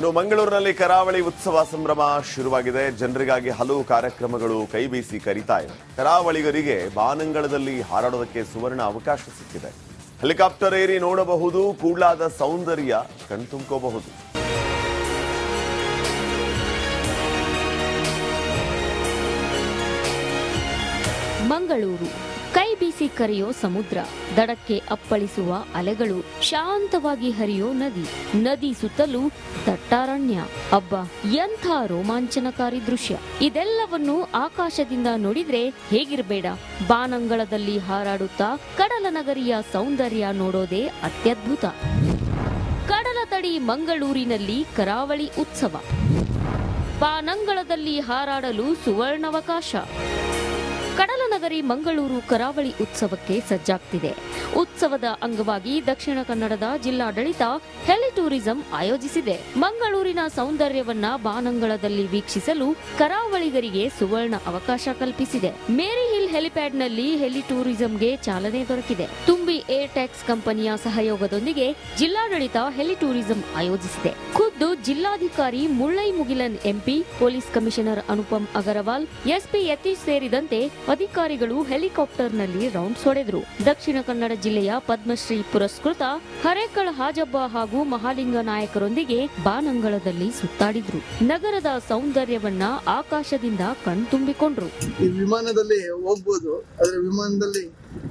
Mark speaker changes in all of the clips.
Speaker 1: ಇನ್ನು ಮಂಗಳೂರಿನಲ್ಲಿ ಕರಾವಳಿ ಉತ್ಸವ ಸಂಭ್ರಮ ಶುರುವಾಗಿದೆ. ಜನರಿಗಾಗಿ ಹಲವು ಕಾರ್ಯಕ್ರಮಗಳು ಕೈ ಬೀಸಿ ಕರೀತಾ ಇವೆ. ಕರಾವಳಿಗರಿಗೆ ಬಾನಂಗಳದಲ್ಲಿ ಹಾರಾಡೋದಕ್ಕೆ ಸುವರ್ಣ ಅವಕಾಶ ಸಿಕ್ಕಿದೆ. ಹೆಲಿಕಾಪ್ಟರ್ ಏರಿ ನೋಡಬಹುದು, ಕೂಡ್ಲಾದ ಸೌಂದರ್ಯ ಕಣ್ತುಂಬ್ಕೋಬಹುದು.
Speaker 2: ಮಂಗಳೂರು ಕೈ ಬೀಸಿ ಕರೆಯೋ ಸಮುದ್ರ, ದಡಕ್ಕೆ ಅಪ್ಪಳಿಸುವ ಅಲೆಗಳು ಶಾಂತವಾಗಿ ಹರಿಯೋ ನದಿ ನದಿ ಸುತ್ತಲೂ ದಟ್ಟಾರಣ್ಯ. ಅಬ್ಬ, ಎಂಥ ರೋಮಾಂಚನಕಾರಿ ದೃಶ್ಯ. ಇದೆಲ್ಲವನ್ನು ಆಕಾಶದಿಂದ ನೋಡಿದ್ರೆ ಹೇಗಿರಬೇಡ. ಬಾನಂಗಳದಲ್ಲಿ ಹಾರಾಡುತ್ತಾ ಕಡಲ ನಗರಿಯ ಸೌಂದರ್ಯ ನೋಡೋದೇ ಅತ್ಯದ್ಭುತ. ಕಡಲ ತಡಿ ಮಂಗಳೂರಿನಲ್ಲಿ ಕರಾವಳಿ ಉತ್ಸವ. ಬಾನಂಗಳದಲ್ಲಿ ಹಾರಾಡಲು ಸುವರ್ಣಾವಕಾಶ. ಕಡಲ ನಗರಿ ಮಂಗಳೂರು ಕರಾವಳಿ ಉತ್ಸವಕ್ಕೆ ಸಜ್ಜಾಗ್ತಿದೆ. ಉತ್ಸವದ ಅಂಗವಾಗಿ ದಕ್ಷಿಣ ಕನ್ನಡದ ಜಿಲ್ಲಾಡಳಿತ ಹೆಲಿ ಟೂರಿಸಂ ಆಯೋಜಿಸಿದೆ. ಮಂಗಳೂರಿನ ಸೌಂದರ್ಯವನ್ನ ಬಾನಂಗಳದಲ್ಲಿ ವೀಕ್ಷಿಸಲು ಕರಾವಳಿಗರಿಗೆ ಸುವರ್ಣ ಅವಕಾಶ ಕಲ್ಪಿಸಿದೆ. ಮೇರಿ ಹೆಲಿಪ್ಯಾಡ್ನಲ್ಲಿ ಹೆಲಿ ಟೂರಿಸಂಗೆ ಚಾಲನೆ ದೊರಕಿದೆ. ತುಂಬಿ ಏರ್ ಟ್ಯಾಕ್ಸ್ ಕಂಪನಿಯ ಸಹಯೋಗದೊಂದಿಗೆ ಜಿಲ್ಲಾಡಳಿತ ಹೆಲಿ ಟೂರಿಸಂ ಆಯೋಜಿಸಿದೆ. ಖುದ್ದು ಜಿಲ್ಲಾಧಿಕಾರಿ Mullai Mugilan M P, police commissioner Anupam Agarwal, S P Yathish ಸೇರಿದಂತೆ ಅಧಿಕಾರಿಗಳು ಹೆಲಿಕಾಪ್ಟರ್ನಲ್ಲಿ ರೌಂಡ್ ಹೊಡೆದರು. ದಕ್ಷಿಣ ಕನ್ನಡ ಜಿಲ್ಲೆಯ ಪದ್ಮಶ್ರೀ ಪುರಸ್ಕೃತ ಹರೇಕಳ ಹಾಜಬ್ಬ ಹಾಗೂ ಮಹಾಲಿಂಗ ನಾಯಕರೊಂದಿಗೆ ಬಾನಂಗಳದಲ್ಲಿ ಸುತ್ತಾಡಿದ್ರು. ನಗರದ ಸೌಂದರ್ಯವನ್ನ ಆಕಾಶದಿಂದ ಕಣ್ತುಂಬಿಕೊಂಡ್ರು.
Speaker 3: ವಿಮಾನದಲ್ಲಿ ಹೋಗ್ಬೋದು, ಆದ್ರೆ ವಿಮಾನದಲ್ಲಿ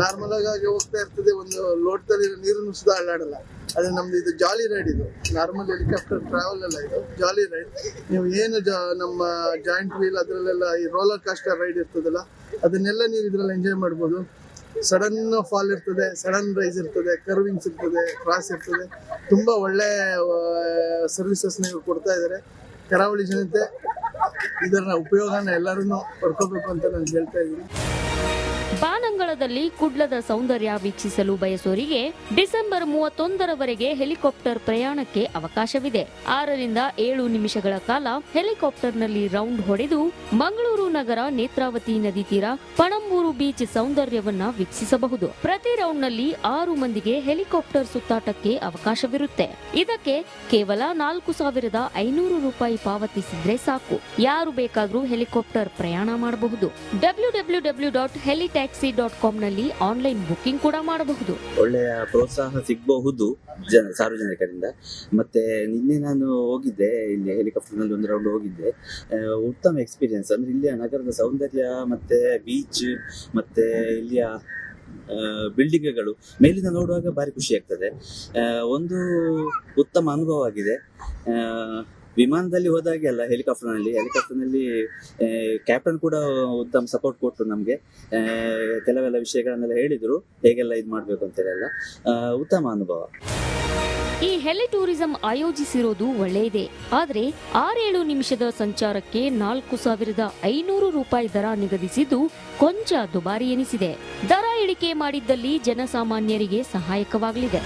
Speaker 3: ನಾರ್ಮಲ್ ಆಗಿ ಹೋಗ್ತಾ ಇರ್ತದೆ, ಒಂದು ಲೋಟದಲ್ಲಿ ನೀರನ್ನು ಸುಧಾ ಅಲ್ಲಾಡಲ್ಲ. ಆದ್ರೆ ನಮ್ದು ಇದು ಜಾಲಿ ರೈಡ್ ಇದು. ನಾರ್ಮಲ್ ಹೆಲಿಕಾಪ್ಟರ್ ಟ್ರಾವೆಲ್ ಅಲ್ಲ ಇದು ಜಾಲಿ ರೈಡ್ ನೀವು ಏನು ನಮ್ಮ ಜಾಯಿಂಟ್ ವೀಲ್ ಅದರಲ್ಲೆಲ್ಲ ಈ ರೋಲರ್ ಕಾಸ್ಟರ್ ರೈಡ್ ಇರ್ತದಲ್ಲ, ಅದನ್ನೆಲ್ಲ ನೀವು ಇದ್ರಲ್ಲಿ ಎಂಜಾಯ್ ಮಾಡ್ಬೋದು. ಸಡನ್ ಫಾಲ್ ಇರ್ತದೆ ಸಡನ್ ರೈಸ್ ಇರ್ತದೆ ಕರ್ವಿಂಗ್ಸ್ ಇರ್ತದೆ ಕ್ರಾಸ್ ಇರ್ತದೆ. ತುಂಬಾ ಒಳ್ಳೆ ಸರ್ವಿಸಸ್ ನೀವು ಕೊಡ್ತಾ ಇದ್ದಾರೆ. ಕರಾವಳಿ ಜನತೆ, ಇದರ ಉಪಯೋಗನ ಎಲ್ಲರೂ ಪಡ್ಕೋಬೇಕು ಅಂತ ನಾನು ಹೇಳ್ತಾ ಇದ್ದೀನಿ.
Speaker 2: ಬಾನಂಗಳದಲ್ಲಿ ಕುಡ್ಲದ ಸೌಂದರ್ಯ ವೀಕ್ಷಿಸಲು ಬಯಸೋರಿಗೆ ಡಿಸೆಂಬರ್ ಮೂವತ್ತೊಂದರವರೆಗೆ ಹೆಲಿಕಾಪ್ಟರ್ ಪ್ರಯಾಣಕ್ಕೆ ಅವಕಾಶವಿದೆ. ಆರರಿಂದ ಏಳು ನಿಮಿಷಗಳ ಕಾಲ ಹೆಲಿಕಾಪ್ಟರ್ನಲ್ಲಿ ರೌಂಡ್ ಹೊಡೆದು ಮಂಗಳೂರು ನಗರ ನೇತ್ರಾವತಿ ನದಿ ತೀರ ಪಣಂಬೂರು ಬೀಚ್ ಸೌಂದರ್ಯವನ್ನ ವೀಕ್ಷಿಸಬಹುದು. ಪ್ರತಿ ರೌಂಡ್ನಲ್ಲಿ ಆರು ಮಂದಿಗೆ ಹೆಲಿಕಾಪ್ಟರ್ ಸುತ್ತಾಟಕ್ಕೆ ಅವಕಾಶವಿರುತ್ತೆ. ಇದಕ್ಕೆ ಕೇವಲ ನಾಲ್ಕು ಸಾವಿರದ ಐನೂರು ರೂಪಾಯಿ ಪಾವತಿಸಿದ್ರೆ ಸಾಕು. ಯಾರು ಬೇಕಾದರೂ ಹೆಲಿಕಾಪ್ಟರ್ ಪ್ರಯಾಣ ಮಾಡಬಹುದು. W W W dot heli taxi dot ಕಾಮ್ನಲ್ಲಿ online booking ಕೂಡ ಮಾಡಬಹುದು.
Speaker 4: ಒಳ್ಳೆಯ ಪ್ರೋತ್ಸಾಹ ಸಿಗಬಹುದು ಜನ ಸಾರ್ವಜನಿಕರಿಂದ. ಮತ್ತೆ ನಿನ್ನೆ ನಾನು ಹೋಗಿದ್ದೆ, ಇಲ್ಲಿ ಹೆಲಿಕಾಪ್ಟರ್ನಲ್ಲಿ ಒಂದು ರೌಂಡ್ ಹೋಗಿದ್ದೆ. ಉತ್ತಮ ಎಕ್ಸ್ಪೀರಿಯನ್ಸ್ ಅಂದ್ರೆ ಇಲ್ಲಿಯ ನಗರದ ಸೌಂದರ್ಯ, ಮತ್ತೆ ಬೀಚ್ ಮತ್ತೆ ಇಲ್ಲಿಯ ಬಿಲ್ಡಿಂಗ್ಗಳು ಮೇಲಿಂದ ನೋಡುವಾಗ ಭಾರಿ ಖುಷಿ ಆಗ್ತದೆ. ಒಂದು ಉತ್ತಮ ಅನುಭವ ಆಗಿದೆ. ವಿಮಾನದಲ್ಲಿ ಹೋದಾಗೆ ಅಲ್ಲ, ಹೆಲಿಕಾಪ್ಟರ್ನಲ್ಲಿ. ಹೆಲಿಕಾಪ್ಟರ್ನಲ್ಲಿ ಕ್ಯಾಪ್ಟನ್ ಕೂಡ ಉತ್ತಮ ಸಪೋರ್ಟ್ ಕೊಟ್ಟರು ನಮಗೆ. ಕೆಲವೆಲ್ಲ ವಿಷಯಗಳನ್ನೆಲ್ಲ ಹೇಳಿದ್ರು. ಹೇಗೆಲ್ಲ ಇದು ಮಾಡಬೇಕು ಅಂತೇಳೆಲ್ಲ ಉತ್ತಮ ಅನುಭವ.
Speaker 2: ಈ ಹೆಲಿ ಟೂರಿಸಂ ಆಯೋಜಿಸಿರೋದು ಒಳ್ಳೆಯದೇ. ಆದರೆ ಆರೇಳು ನಿಮಿಷದ ಸಂಚಾರಕ್ಕೆ ನಾಲ್ಕು ಸಾವಿರದ ಐನೂರು ರೂಪಾಯಿ ದರ ನಿಗದಿಸಿದ್ದು ಕೊಂಚ ದುಬಾರಿ ಎನಿಸಿದೆ. ದರ ಇಳಿಕೆ ಮಾಡಿದ್ದಲ್ಲಿ ಜನಸಾಮಾನ್ಯರಿಗೆ ಸಹಾಯಕವಾಗಲಿದೆ.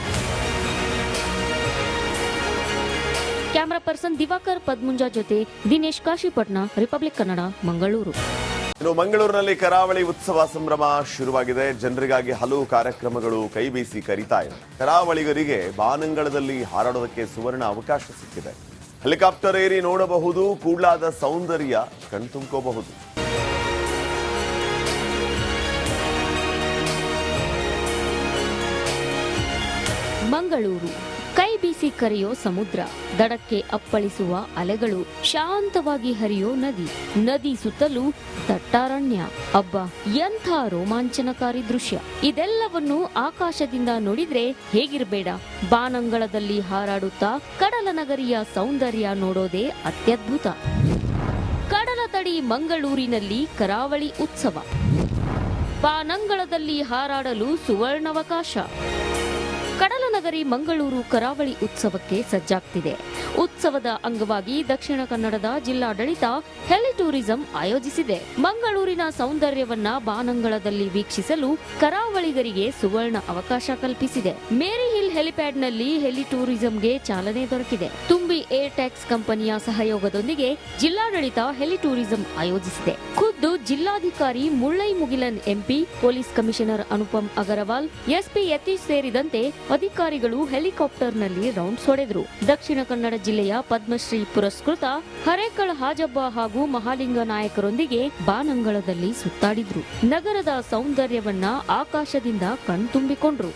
Speaker 2: ಕ್ಯಾಮರಾ ಪರ್ಸನ್ ದಿವಾಕರ್ ಪದ್ಮುಂಜಾ ಜೊತೆ ದಿನೇಶ್ ಕಾಶಿಪಟ್ನ ರಿಪಬ್ಲಿಕ್ ಕನ್ನಡ ಮಂಗಳೂರು
Speaker 1: ಇನ್ನು ಮಂಗಳೂರಿನಲ್ಲಿ ಕರಾವಳಿ ಉತ್ಸವ ಸಂಭ್ರಮ ಶುರುವಾಗಿದೆ. ಜನರಿಗಾಗಿ ಹಲವು ಕಾರ್ಯಕ್ರಮಗಳು ಕೈಬೀಸಿ ಕರೀತಾ ಇದೆ. ಕರಾವಳಿಗರಿಗೆ ಬಾನಂಗಳದಲ್ಲಿ ಹಾರಾಡೋದಕ್ಕೆ ಸುವರ್ಣ ಅವಕಾಶ ಸಿಕ್ಕಿದೆ. ಹೆಲಿಕಾಪ್ಟರ್ ಏರಿ ನೋಡಬಹುದು ಕೂಡ್ಲಾದ ಸೌಂದರ್ಯ ಕಣ್ತುಂಬ್ಕೋಬಹುದು
Speaker 2: ಮಂಗಳೂರು ಕೈ ಕರೆಯೋ ಸಮುದ್ರ, ದಡಕ್ಕೆ ಅಪ್ಪಳಿಸುವ ಅಲೆಗಳು ಶಾಂತವಾಗಿ ಹರಿಯೋ ನದಿ ನದಿ ಸುತ್ತಲೂ ದಟ್ಟಾರಣ್ಯ ಅಬ್ಬ, ಎಂಥ ರೋಮಾಂಚನಕಾರಿ ದೃಶ್ಯ. ಇದೆಲ್ಲವನ್ನು ಆಕಾಶದಿಂದ ನೋಡಿದ್ರೆ ಹೇಗಿರಬೇಡ. ಬಾನಂಗಳದಲ್ಲಿ ಹಾರಾಡುತ್ತಾ ಕಡಲ ನಗರಿಯ ಸೌಂದರ್ಯ ನೋಡೋದೇ ಅತ್ಯದ್ಭುತ. ಕಡಲ ತಡಿ ಮಂಗಳೂರಿನಲ್ಲಿ ಕರಾವಳಿ ಉತ್ಸವ. ಬಾನಂಗಳದಲ್ಲಿ ಹಾರಾಡಲು ಸುವರ್ಣಾವಕಾಶ. ನಗರಿ ಮಂಗಳೂರು ಕರಾವಳಿ ಉತ್ಸವಕ್ಕೆ ಸಜ್ಜಾಗ್ತಿದೆ. ಉತ್ಸವದ ಅಂಗವಾಗಿ ದಕ್ಷಿಣ ಕನ್ನಡದ ಜಿಲ್ಲಾಡಳಿತ ಹೆಲಿ ಟೂರಿಸಂ ಆಯೋಜಿಸಿದೆ. ಮಂಗಳೂರಿನ ಸೌಂದರ್ಯವನ್ನ ಬಾನಂಗಳದಲ್ಲಿ ವೀಕ್ಷಿಸಲು ಕರಾವಳಿಗರಿಗೆ ಸುವರ್ಣ ಅವಕಾಶ ಕಲ್ಪಿಸಿದೆ. ಮೇರಿ ಹಿಲ್ ಹೆಲಿಪ್ಯಾಡ್ನಲ್ಲಿ ಹೆಲಿ ಟೂರಿಸಂಗೆ ಚಾಲನೆ ದೊರಕಿದೆ. ತುಂಬಿ ಏರ್ ಟ್ಯಾಕ್ಸ್ ಕಂಪನಿಯ ಸಹಯೋಗದೊಂದಿಗೆ ಜಿಲ್ಲಾಡಳಿತ ಹೆಲಿ ಟೂರಿಸಂ ಆಯೋಜಿಸಿದೆ. ಖುದ್ದು ಜಿಲ್ಲಾಧಿಕಾರಿ Mullai Mugilan M P, police commissioner Anupam Agarwal, S P Yathish ಸೇರಿದಂತೆ ಅಧಿಕಾರಿಗಳು ಹೆಲಿಕಾಪ್ಟರ್ನಲ್ಲಿ ರೌಂಡ್ ಹೊಡೆದರು ದಕ್ಷಿಣ ಕನ್ನಡ ಜಿಲ್ಲೆಯ ಪದ್ಮಶ್ರೀ ಪುರಸ್ಕೃತ ಹರೇಕಳ ಹಾಜಬ್ಬ ಹಾಗೂ ಮಹಾಲಿಂಗ ನಾಯಕರೊಂದಿಗೆ ಬಾನಂಗಳದಲ್ಲಿ ಸುತ್ತಾಡಿದ್ರು. ನಗರದ ಸೌಂದರ್ಯವನ್ನ ಆಕಾಶದಿಂದ ಕಣ್ತುಂಬಿಕೊಂಡ್ರು.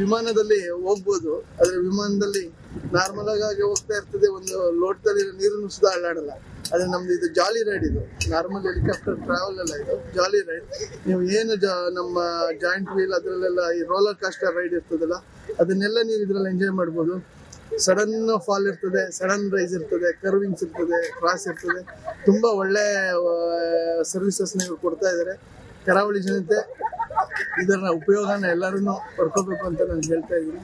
Speaker 3: ವಿಮಾನದಲ್ಲಿ ಹೋಗ್ಬೋದು. ಆದ್ರೆ ವಿಮಾನದಲ್ಲಿ ನಾರ್ಮಲ್ ಆಗಿ ಹೋಗ್ತಾ ಇರ್ತದೆ. ಒಂದು ಲೋಟದಲ್ಲಿ ನೀರನ್ನು ಸುಧಾ ಅಳ್ಳಾಡಲ್ಲ ಆದ್ರೆ ನಮ್ದು ಇದು ಜಾಲಿ ರೈಡ್ ಇದು. ನಾರ್ಮಲ್ ಹೆಲಿಕಾಪ್ಟರ್ ಟ್ರಾವೆಲ್ ಅಲ್ಲ ಇದು. ಜಾಲಿ ರೈಡ್ ನೀವು ಏನು ನಮ್ಮ ಜಾಯಿಂಟ್ ವೀಲ್ ಅದರಲ್ಲೆಲ್ಲ ಈ ರೋಲರ್ ಕಾಸ್ಟರ್ ರೈಡ್ ಇರ್ತದಲ್ಲ, ಅದನ್ನೆಲ್ಲ ನೀವು ಇದರಲ್ಲಿ ಎಂಜಾಯ್ ಮಾಡ್ಬೋದು. ಸಡನ್ ಫಾಲ್ ಇರ್ತದೆ ಸಡನ್ ರೈಸ್ ಇರ್ತದೆ ಕರ್ವಿಂಗ್ಸ್ ಇರ್ತದೆ ಕ್ರಾಸ್ ಇರ್ತದೆ. ತುಂಬಾ ಒಳ್ಳೆ ಸರ್ವಿಸಸ್ ನೀವು ಕೊಡ್ತಾ ಇದ್ದಾರೆ. ಕರಾವಳಿ ಜನತೆ ಇದರ ಉಪಯೋಗನ ಎಲ್ಲರೂ ಪಡ್ಕೋಬೇಕು ಅಂತ ನಾನು ಹೇಳ್ತಾ ಇದ್ದೀನಿ.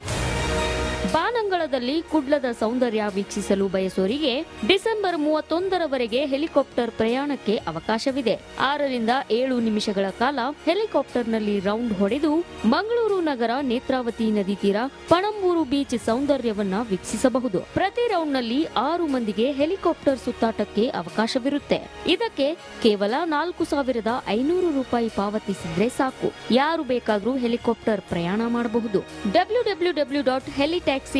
Speaker 2: ಬಾನಂಗಳದಲ್ಲಿ ಕುಡ್ಲದ ಸೌಂದರ್ಯ ವೀಕ್ಷಿಸಲು ಬಯಸೋರಿಗೆ ಡಿಸೆಂಬರ್ ಮೂವತ್ತೊಂದರವರೆಗೆ ಹೆಲಿಕಾಪ್ಟರ್ ಪ್ರಯಾಣಕ್ಕೆ ಅವಕಾಶವಿದೆ. ಆರರಿಂದ ಏಳು ನಿಮಿಷಗಳ ಕಾಲ ಹೆಲಿಕಾಪ್ಟರ್ನಲ್ಲಿ ರೌಂಡ್ ಹೊಡೆದು ಮಂಗಳೂರು ನಗರ ನೇತ್ರಾವತಿ ನದಿ ತೀರ ಪಣಂಬೂರು ಬೀಚ್ ಸೌಂದರ್ಯವನ್ನ ವೀಕ್ಷಿಸಬಹುದು. ಪ್ರತಿ ರೌಂಡ್ನಲ್ಲಿ ಆರು ಮಂದಿಗೆ ಹೆಲಿಕಾಪ್ಟರ್ ಸುತ್ತಾಟಕ್ಕೆ ಅವಕಾಶವಿರುತ್ತೆ. ಇದಕ್ಕೆ ಕೇವಲ ನಾಲ್ಕು ಸಾವಿರದ ಐನೂರು ರೂಪಾಯಿ ಪಾವತಿಸಿದ್ರೆ ಸಾಕು. ಯಾರು ಬೇಕಾದ್ರೂ ಹೆಲಿಕಾಪ್ಟರ್ ಪ್ರಯಾಣ ಮಾಡಬಹುದು. W W W dot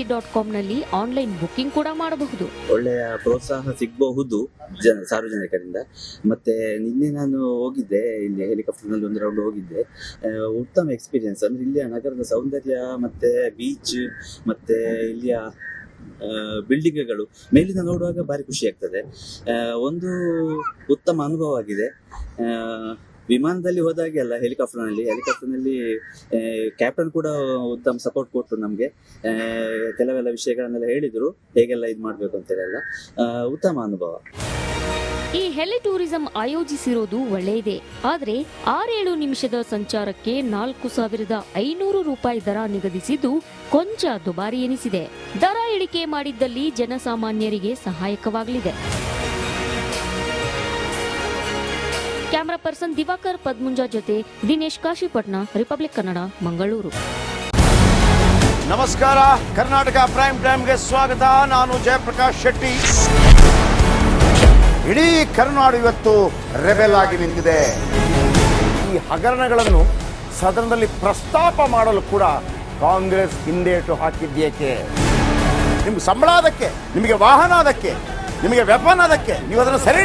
Speaker 2: dot ಕಾಮ್ನಲ್ಲಿ online booking ಕೂಡ ಮಾಡಬಹುದು.
Speaker 4: ಒಳ್ಳೆಯ ಪ್ರೋತ್ಸಾಹ ಸಿಗಬಹುದು ಸಾರ್ವಜನಿಕರಿಂದ. ಮತ್ತೆ ನಿನ್ನೆ ನಾನು ಹೋಗಿದ್ದೆ, ಇಲ್ಲಿ ಹೆಲಿಕಾಪ್ಟರ್ನಲ್ಲಿ ಒಂದು ರೌಂಡ್ ಹೋಗಿದ್ದೆ. ಉತ್ತಮ ಎಕ್ಸ್ಪೀರಿಯನ್ಸ್ ಅಂದ್ರೆ ಇಲ್ಲಿಯ ನಗರದ ಸೌಂದರ್ಯ, ಮತ್ತೆ ಬೀಚ್ ಮತ್ತೆ ಇಲ್ಲಿಯ ಬಿಲ್ಡಿಂಗ್ಗಳು ಮೇಲಿಂದ ನೋಡುವಾಗ ಭಾರಿ ಖುಷಿ ಆಗ್ತದೆ. ಒಂದು ಉತ್ತಮ ಅನುಭವ ಆಗಿದೆ ವಿಮಾನದಲ್ಲಿ ಹೋದಾಗೆ ಅಲ್ಲ, ಹೆಲಿಕಾಪ್ಟರ್ನಲ್ಲಿ. ಹೆಲಿಕಾಪ್ಟರ್ನಲ್ಲಿ ಕ್ಯಾಪ್ಟನ್ ಕೂಡ ಉತ್ತಮ ಸಪೋರ್ಟ್ ಕೊಟ್ಟರು ನಮಗೆ. ಕೆಲವೆಲ್ಲ ವಿಷಯಗಳನ್ನೆಲ್ಲ ಹೇಳಿದ್ರು. ಹೇಗೆಲ್ಲ ಇದು ಮಾಡಬೇಕು ಹೇಳಲ್ಲ ಉತ್ತಮ ಅನುಭವ.
Speaker 2: ಈ ಹೆಲಿ ಟೂರಿಸಂ ಆಯೋಜಿಸಿರೋದು ಒಳ್ಳೆಯದೇ. ಆದರೆ ಆರೇಳು ನಿಮಿಷದ ಸಂಚಾರಕ್ಕೆ ನಾಲ್ಕು ಸಾವಿರದ ಐನೂರು ರೂಪಾಯಿ ದರ ನಿಗದಿಸಿದ್ದು ಕೊಂಚ ದುಬಾರಿ ಎನಿಸಿದೆ. ದರ ಇಳಿಕೆ ಮಾಡಿದ್ದಲ್ಲಿ ಜನಸಾಮಾನ್ಯರಿಗೆ ಸಹಾಯಕವಾಗಲಿದೆ. ಕ್ಯಾಮರಾ ಪರ್ಸನ್ ದಿವಾಕರ್ ಪದ್ಮುಂಜ ಜೊತೆ ದಿನೇಶ್ ಕಾಶಿಪಟ್ನ, ರಿಪಬ್ಲಿಕ್ ಕನ್ನಡ, ಮಂಗಳೂರು.
Speaker 5: ನಮಸ್ಕಾರ, ಕರ್ನಾಟಕ ಪ್ರೈಮ್ ಟೈಮ್ಗೆ ಸ್ವಾಗತ. ನಾನು ಜಯಪ್ರಕಾಶ್ ಶೆಟ್ಟಿ. ಇಡೀ ಕರ್ನಾಡು ಇವತ್ತು ರೆಬೆಲ್ ಆಗಿ ನಿಂತಿದೆ. ಈ ಹಗರಣಗಳನ್ನು ಸದನದಲ್ಲಿ ಪ್ರಸ್ತಾಪ ಮಾಡಲು ಕೂಡ ಕಾಂಗ್ರೆಸ್ ಹಿಂದೇಟು ಹಾಕಿದ್ದೇಕೆ ನಿಮ್ಗೆ ಸಂಬಳ ಅದಕ್ಕೆ, ನಿಮಗೆ ವಾಹನ ಅದಕ್ಕೆ, ನಿಮಗೆ ವೆಪನ್ ಅದಕ್ಕೆ, ನೀವು ಅದನ್ನು ಸೆರೆ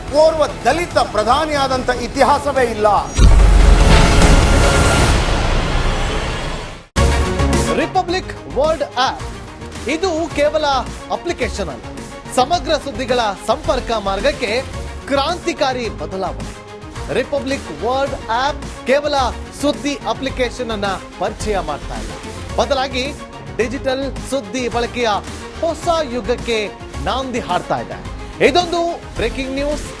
Speaker 5: ಓರ್ವ ದಲಿತ ಪ್ರಧಾನಿಯಾದಂಥ ಇತಿಹಾಸವೇ ಇಲ್ಲ.
Speaker 6: Republic World app. ಇದು ಕೇವಲ ಅಪ್ಲಿಕೇಶನ್ ಅಲ್ಲ. ಸಮಗ್ರ ಸುದ್ದಿಗಳ ಸಂಪರ್ಕ ಮಾರ್ಗಕ್ಕೆ ಕ್ರಾಂತಿಕಾರಿ ಬದಲಾವಣೆ. ರಿಪಬ್ಲಿಕ್ ವರ್ಲ್ಡ್ ಆಪ್ ಕೇವಲ ಸುದ್ದಿ ಅಪ್ಲಿಕೇಶನ್ ಅನ್ನ ಪರಿಚಯ ಮಾಡ್ತಾ ಇಲ್ಲ. ಬದಲಾಗಿ ಡಿಜಿಟಲ್ ಸುದ್ದಿ ಬಳಕೆಯ ಹೊಸ ಯುಗಕ್ಕೆ ನಾಂದಿ ಹಾಡ್ತಾ ಇದೆ. ಇದೊಂದು ಬ್ರೇಕಿಂಗ್ ನ್ಯೂಸ್.